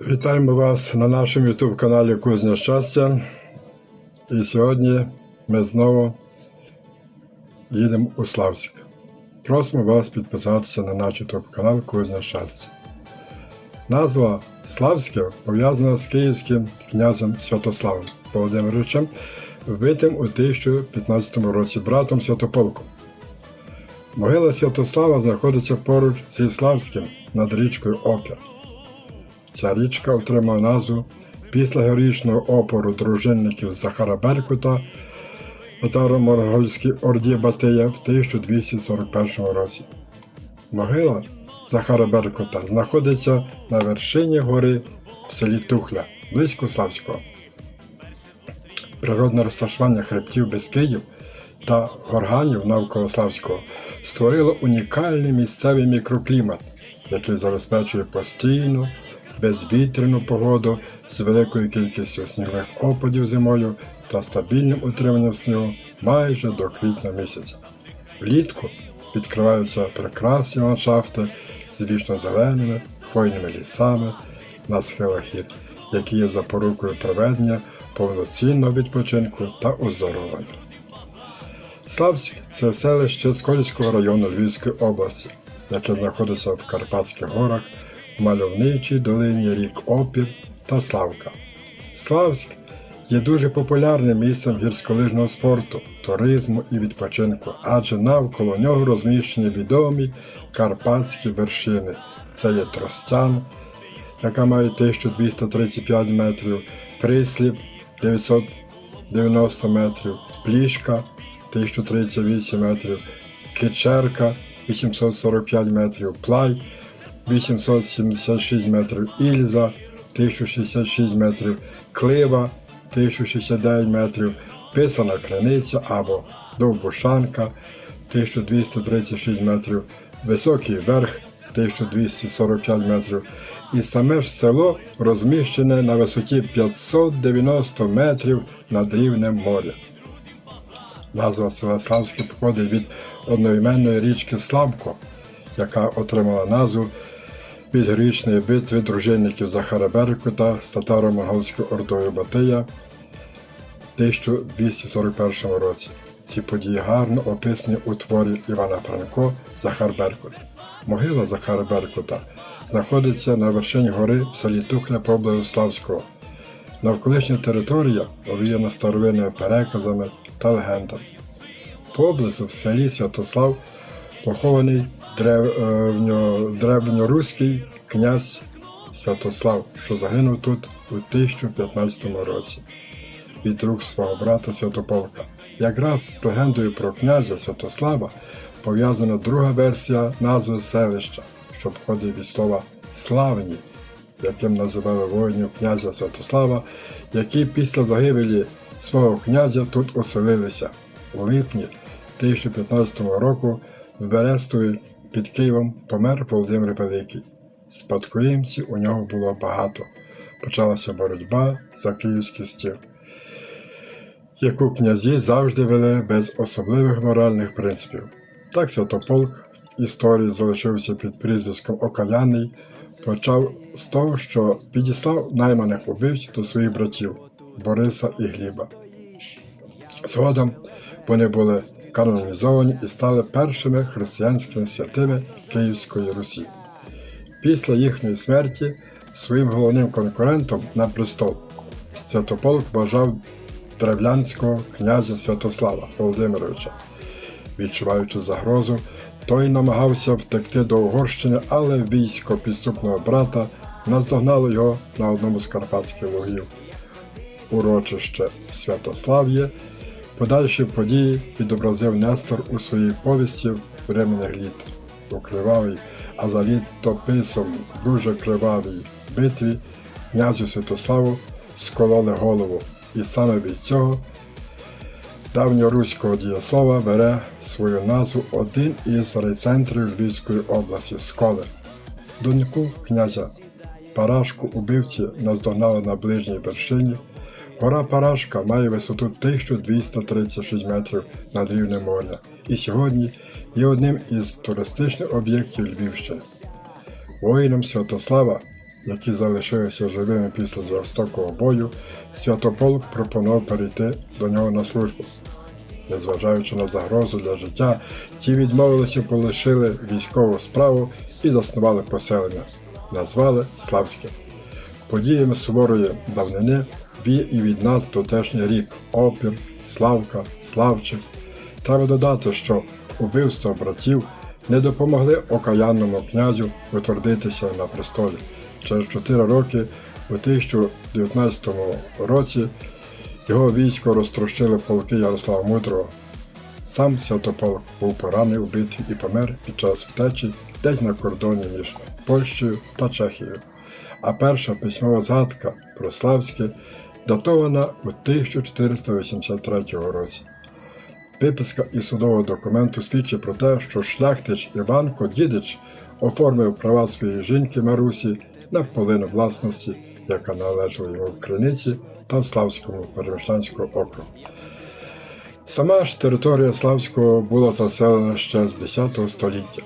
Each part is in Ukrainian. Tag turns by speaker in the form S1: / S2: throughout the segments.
S1: Вітаємо вас на нашому YouTube каналі Кузня Щастя. І сьогодні ми знову їдемо у Славськ. Просимо вас підписатися на наш YouTube канал Кузня Щастя. Назва Славське пов'язана з київським князем Святославом Володимировичем, вбитим у 1015 році братом Святополком. Могила Святослава знаходиться поруч зі Славським над річкою Опір. Ця річка отримала назву після героїчного опору дружинників Захара Беркута татаро-монгольській орді Батия в 1241 році. Могила Захара Беркута знаходиться на вершині гори в селі Тухля, близько Славського. Природне розташування хребтів Бескидів та горганів навколо Славського створило унікальний місцевий мікроклімат, який забезпечує постійну, безвітряну погоду з великою кількістю снігових опадів зимою та стабільним утриманням снігу майже до квітня місяця. Влітку відкриваються прекрасні ландшафти з вічно-зеленими хвойними лісами на схилах гір, які є запорукою проведення повноцінного відпочинку та оздоровлення. Славськ це селище Сколівського району Львівської області, яке знаходиться в Карпатських горах в мальовничій долині рік Опір та Славка. Славськ є дуже популярним місцем гірськолижного спорту, туризму і відпочинку, адже навколо нього розміщені відомі карпатські вершини. Це є Тростян, яка має 1235 метрів, Присліп 990 метрів, Плішка 1038 метрів, Кичерка 845 метрів, Плай 876 метрів, Ільза 1066 метрів, Клива 1069 метрів, Писана Криниця або Довбушанка 1236 метрів, Високий верх 1245 метрів. І саме ж село розміщене на висоті 590 метрів над рівнем моря. Назва села Славське походить від одноіменної річки Славко, яка отримала назву від героїчної битви дружинників Захара Беркута з татаро-монголською ордою Батия в 1241 році. Ці події гарно описані у творі Івана Франко Захар Беркут. Могила Захара Беркута знаходиться на вершині гори в селі Тухля поблизу Славського. Навколишня територія овіяна старовинними переказами та легендами. Поблизу в селі Святослав похований древньоруський князь Святослав, що загинув тут у 1015 році від рук свого брата Святополка. Якраз з легендою про князя Святослава пов'язана друга версія назви селища, що походить від слова славні, яким називали воїнів князя Святослава, які після загибелі свого князя тут оселилися. У липні 1015 року в Берестові під Києвом помер Володимир Великий. Спадкоємців у нього було багато. Почалася боротьба за київський стіл, яку князі завжди вели без особливих моральних принципів. Так Святополк в історії залишився під прізвиськом Окаляний, почав з того, що підіслав найманих убивць до своїх братів Бориса і Гліба. Згодом вони були канонізовані і стали першими християнськими святими Київської Русі. Після їхньої смерті своїм головним конкурентом на престол Святополк вважав древлянського князя Святослава Володимировича. Відчуваючи загрозу, той намагався втекти до Угорщини, але військо підступного брата наздогнало його на одному з карпатських лугів. Урочище Святослав'є Подальші події відобразив Нестор у своїй повісті временних літ. У кривавій, а за літописом дуже кривавій битві князю Святославу скололи голову, і саме від цього давньоруського дієслова бере свою назву один із райцентрів Львівської області Сколи. Доньку князя Парашку убивці наздогнали на ближній вершині. Гора Парашка має висоту 1236 метрів над рівнем моря і сьогодні є одним із туристичних об'єктів Львівщини. Воїнам Святослава які залишилися живими після жорстокого бою, Святополк пропонував перейти до нього на службу. Незважаючи на загрозу для життя, ті відмовилися, полишили військову справу і заснували поселення, назвали Славське. Подіями суворої давнини б'є і від нас дотешній рік опір, Славка, Славчик. Треба додати, що убивства братів не допомогли окаянному князю утвердитися на престолі. Через 4 роки, у 1019 році, його військо розтрощили полки Ярослава Мудрого. Сам Святополк був поранений, убитий і помер під час втечі десь на кордоні між Польщею та Чехією. А перша письмова згадка про Славське датована у 1483 році. Виписка із судового документу свідчить про те, що шляхтич Іванко Дідич оформив права своєї жінки Марусі на половину власності, яка належала йому в Криниці та в Славському Перемишлянського округу. Сама ж територія Славського була заселена ще з X століття.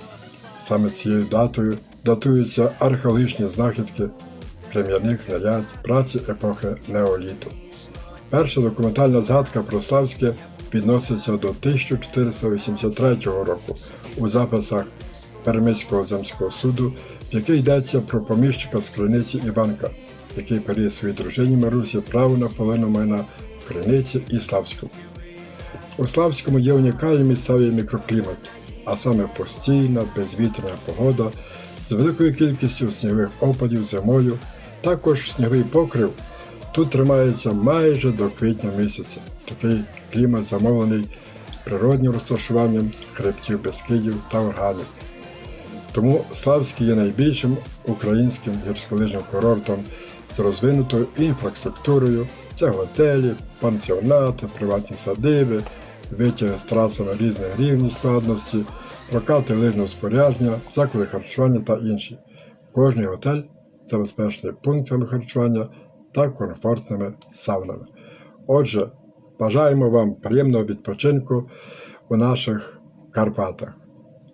S1: Саме цією датою датуються археологічні знахідки крем'яних знарядь праці епохи неоліту. Перша документальна згадка про Славське відноситься до 1483 року у записах Пермиського земського суду, в яких йдеться про поміщика з криниці Іванка, який періє своїй дружині Марусі право на половину майна в Криниці і Славському. У Славському є унікальний місцевий мікроклімат, а саме постійна безвітряна погода з великою кількістю снігових опадів зимою, також сніговий покрив тут тримається майже до квітня місяця. Такий клімат замовлений природнім розташуванням хребтів Бескидів та органів. Тому Славський є найбільшим українським гірськолижним курортом з розвинутою інфраструктурою. Це готелі, пансіонати, приватні садиби, витяги з трасами різних рівнів складності, прокати лижного спорядження, заклади харчування та інші. Кожний готель забезпечений пунктами харчування та комфортними саунами. Отже, бажаємо вам приємного відпочинку у наших Карпатах,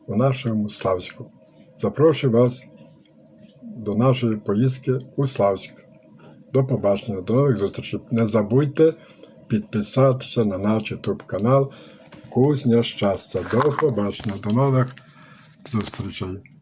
S1: у нашому Славську. Запрошую вас до нашої поїздки у Славськ. До побачення, до нових зустрічей. Не забудьте підписатися на наш YouTube канал Кузня Щастя. До побачення, до нових зустрічей.